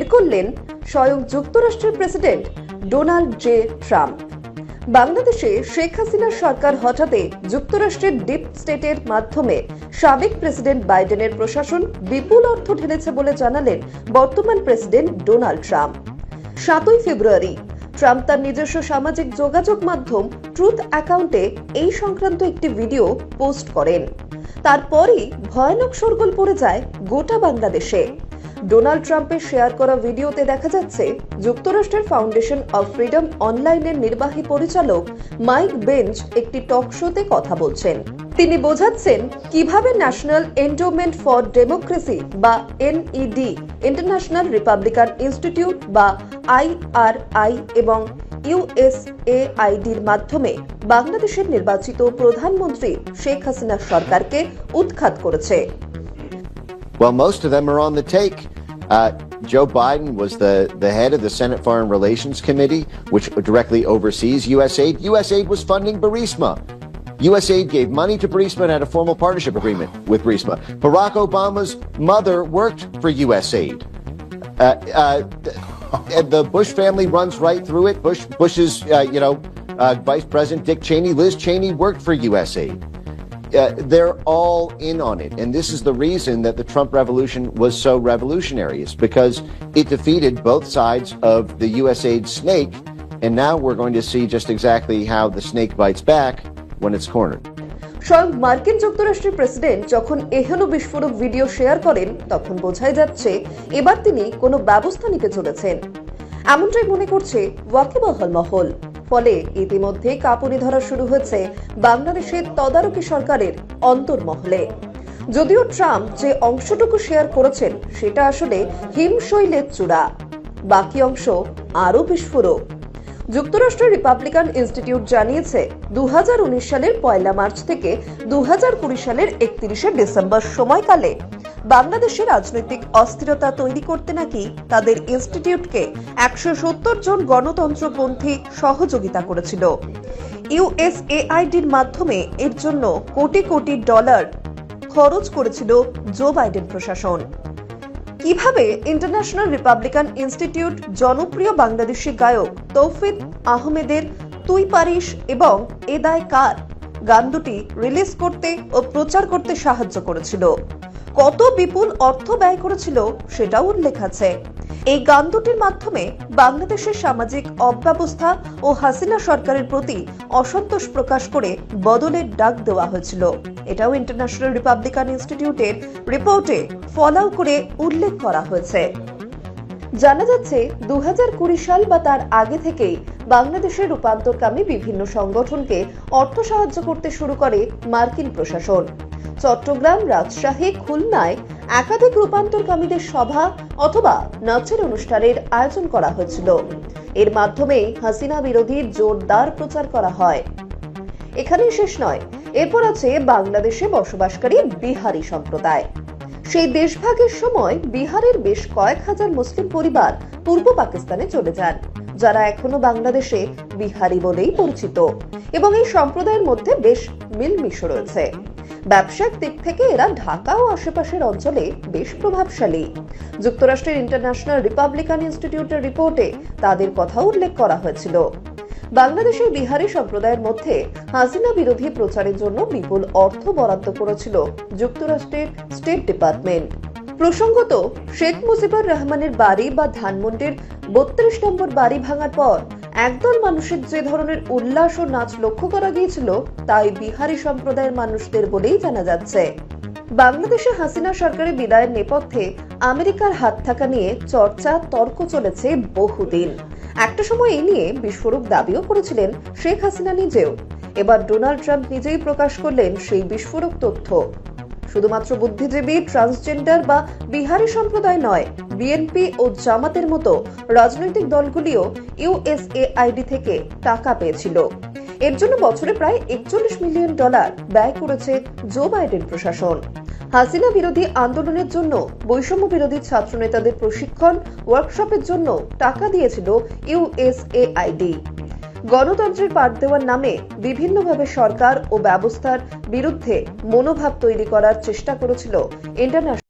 বের করলেন স্বয়ং যুক্তরাষ্ট্রের প্রেসিডেন্ট ডোনাল্ড জে ট্রাম্প। বাংলাদেশে শেখ হাসিনার সরকার হঠাতে যুক্তরাষ্ট্রের ডিপ স্টেটের মাধ্যমে সাবেক প্রেসিডেন্ট বাইডেনের প্রশাসন বিপুল অর্থ ঢেলেছে বলে জানালেন বর্তমান প্রেসিডেন্ট ডোনাল্ড ট্রাম্প। সাতই ফেব্রুয়ারি, ট্রাম্প তার নিজস্ব সামাজিক যোগাযোগ মাধ্যম ট্রুথ অ্যাকাউন্টে এই সংক্রান্ত একটি ভিডিও পোস্ট করেন। তারপরই ভয়ানক শোরগোল পড়ে যায় গোটা বাংলাদেশে। ডোনাল্ড ট্রাম্পের শেয়ার করা ভিডিওতে দেখা যাচ্ছে যুক্তরাষ্ট্রের ফাউন্ডেশন অব ফ্রিডম অনলাইনের নির্বাহী পরিচালক মাইক বেঞ্চ একটি টক শোতে কথা বলছেন তিনি বোঝাচ্ছেন কীভাবে ন্যাশনাল এন্ডোমেন্ট ফর ডেমোক্রেসি বা এনইডি ইন্টারন্যাশনাল রিপাবলিকান ইনস্টিটিউট বা আইআরআই এবং ইউএসএআইডির মাধ্যমে বাংলাদেশের নির্বাচিত প্রধানমন্ত্রী শেখ হাসিনা সরকারকে উৎখাত করেছে Well, most of them are on the take. Uh, Joe Biden was the, the head of the Senate Foreign Relations Committee, which directly oversees USAID. USAID was funding Burisma. USAID gave money to Burisma and had a formal partnership agreement with Burisma. Barack Obama's mother worked for USAID. Uh, uh, the Bush family runs right through it. Bush, Bush's, uh, you know, uh, Vice President Dick Cheney, Liz Cheney worked for USAID uh, they're all in on it. And this is the reason that the Trump revolution was so revolutionary. It's because it defeated both sides of the USAID snake. And now we're going to see just exactly how the snake bites back when it's cornered. স্বয়ং মার্কিন যুক্তরাষ্ট্রের president যখন এহেন বিস্ফোরক video share করেন তখন বোঝাই যাচ্ছে এবার তিনি কোনো ব্যবস্থা নিতে চলেছেন এমনটাই মনে করছে ওয়াকিবহল মহল ফলে ইতিমধ্যে কাপুরি ধরা শুরু হয়েছে বাংলাদেশের তদারকি সরকারের অন্তর্মহলে। যদিও ট্রাম্প যে অংশটুকু শেয়ার করেছেন, সেটা আসলে হিমশৈলের চূড়া। বাকি অংশ আরও বিস্ফোরক। যুক্তরাষ্ট্রের রিপাবলিকান ইনস্টিটিউট জানিয়েছে দু হাজার উনিশ সালের পয়লা মার্চ থেকে দু হাজার কুড়ি সালের একত্রিশে ডিসেম্বর সময়কালে বাংলাদেশে রাজনৈতিক অস্থিরতা তৈরি করতে নাকি তাদের ইনস্টিটিউটকে একশো সত্তর জন গণতন্ত্রপন্থী সহযোগিতা করেছিল। ইউএসএআইডির মাধ্যমে এর জন্য কোটি কোটি ডলার খরচ করেছিল জো বাইডেন প্রশাসন। কীভাবে ইন্টারন্যাশনাল রিপাবলিকান ইনস্টিটিউট জনপ্রিয় বাংলাদেশি গায়ক তৌফিক আহমেদের তুই পারিস এবং এদায় কার? গান দুটি রিলিজ করতে ও প্রচার করতে সাহায্য করেছিল। কত বিপুল অর্থ ব্যয় করেছিল সেটাও উল্লেখ আছে। এই গান দুটির মাধ্যমে বাংলাদেশের সামাজিক অব্যবস্থা ও হাসিনা সরকারের প্রতি অসন্তোষ প্রকাশ করে বদলের ডাক দেওয়া হয়েছিল। এটাও ইন্টারন্যাশনাল রিপাবলিকান ইনস্টিটিউটের রিপোর্টে ফলাও করে উল্লেখ করা হয়েছে। জানা যাচ্ছে দু হাজার কুড়ি সাল বা তার আগে থেকেই বাংলাদেশের রূপান্তরকামী বিভিন্ন সংগঠনকে অর্থ সাহায্য করতে শুরু করে মার্কিন প্রশাসন। চট্টগ্রাম রাজশাহী, খুলনায় একাধিক রূপান্তরকামীদের সভা অথবা নাচের অনুষ্ঠানের আয়োজন করা হয়েছিল। এর মাধ্যমে হাসিনা বিরোধী জোরদার প্রচার করা হয়। এখানেই শেষ নয়, এরপর আছে বাংলাদেশে বসবাসকারী বিহারি সম্প্রদায়। সেই দেশভাগের সময় বিহারের বেশ কয়েক হাজার মুসলিম পরিবার পূর্ব পাকিস্তানে চলে যান, যারা এখনও বাংলাদেশে বিহারি বলেই পরিচিত। এবং এই সম্প্রদায়ের মধ্যে বেশ মিলমিশ রয়েছে। ব্যবসায়িক দিক থেকে এরা ঢাকা ও আশেপাশের অঞ্চলে বেশ প্রভাবশালী। যুক্তরাষ্ট্রের ইন্টারন্যাশনাল রিপাবলিকান ইনস্টিটিউটের রিপোর্টে তাদের কথা উল্লেখ করা হয়েছিল। বাংলাদেশের বিহারি সম্প্রদায়ের মধ্যে হাসিনা বিরোধী প্রচারের জন্য বিপুল অর্থ বরাদ্দ করেছিল যুক্তরাষ্ট্রের স্টেট ডিপার্টমেন্ট প্রসঙ্গত, শেখ মুজিবুর রহমানের বাড়ি বা ধানমন্ডির বত্রিশ নম্বর বাড়ি ভাঙার পর একদল মানুষের যে ধরনের উল্লাস ও নাচ লক্ষ্য করা গিয়েছিল, তাই বিহারি সম্প্রদায়ের মানুষদের বলেই জানা যাচ্ছে। বাংলাদেশে হাসিনা সরকারের বিদায়ের নেপথ্যে আমেরিকার হাত থাকা নিয়ে চর্চা, তর্ক চলেছে বহুদিন। একটা সময় এই নিয়ে বিস্ফোরক দাবিও করেছিলেন শেখ হাসিনা নিজেও। এবার ডোনাল্ড ট্রাম্প নিজেই প্রকাশ করলেন সেই বিস্ফোরক তথ্য। শুধুমাত্র বুদ্ধিজীবী ট্রান্সজেন্ডার বা বিহারি সম্প্রদায় নয় বিএনপি ও জামাতের মতো রাজনৈতিক দলগুলিও ইউএসএআইডি থেকে টাকা পেয়েছিল। এর জন্য বছরে প্রায় একচল্লিশ মিলিয়ন ডলার ব্যয় করেছে জো বাইডেন প্রশাসন। হাসিনা বিরোধী আন্দোলনের জন্য বৈষম্য বিরোধী ছাত্রনেতাদের প্রশিক্ষণ ওয়ার্কশপের জন্য টাকা দিয়েছিল ইউএসএআইডি গণতন্ত্রের পাঠ দেওয়ার নামে বিভিন্নভাবে সরকার ও ব্যবস্থার বিরুদ্ধে মনোভাব তৈরি করার চেষ্টা করেছিল ইন্টারন্যাশনাল